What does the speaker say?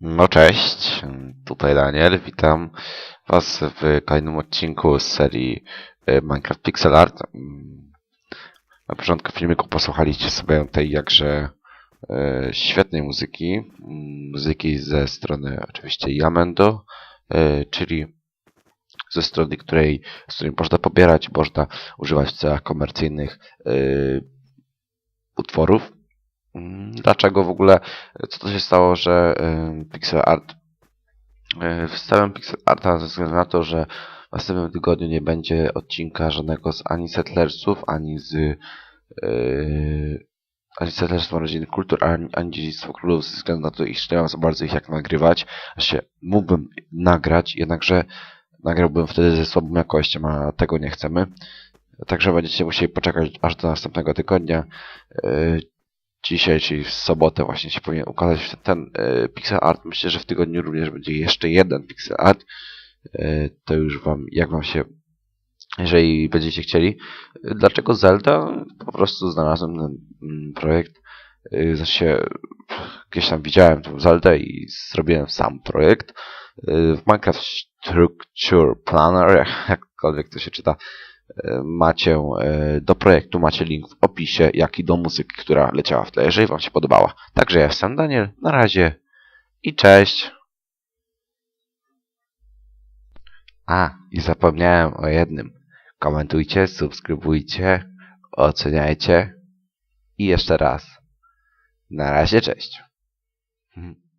No cześć, tutaj Daniel, witam Was w kolejnym odcinku z serii e, Minecraft Pixel Art. Mm, Na początku filmiku posłuchaliście sobie tej jakże e, świetnej muzyki, mm, muzyki ze strony oczywiście Yamendo, e, czyli ze strony, której, z której można pobierać, można używać w celach komercyjnych utworów. Mm, Dlaczego w ogóle, co to się stało, że Pixel Art e, Wstawiam Pixel Arta ze względu na to, że w następnym tygodniu nie będzie odcinka żadnego z ani Settlersów, ani z yy, ani Settlersów Rodziny Kultur, ani, ani Dziedzictwo Królów, ze względu na to, iż nie mam za bardzo ich jak nagrywać. Się mógłbym nagrać, jednakże nagrałbym wtedy ze słabą jakością, a tego nie chcemy. Także będziecie musieli poczekać aż do następnego tygodnia. Yy, dzisiaj, czyli w sobotę właśnie się powinien ukazać ten e, pixel art. Myślę, że w tygodniu również będzie jeszcze jeden pixel art. E, to już wam, jak wam się, jeżeli będziecie chcieli. Dlaczego Zelda? Po prostu znalazłem ten mm, projekt. E, Znaczy, gdzieś tam widziałem tą Zeldę i zrobiłem sam projekt. E, W Minecraft Structure Planner, jak- jakkolwiek to się czyta, macie e, do projektu macie link w opisie, jak i do muzyki, która leciała w tle, jeżeli Wam się podobała. Także ja jestem Daniel, na razie i cześć. A, i zapomniałem o jednym. Komentujcie, subskrybujcie, oceniajcie i jeszcze raz. Na razie, cześć.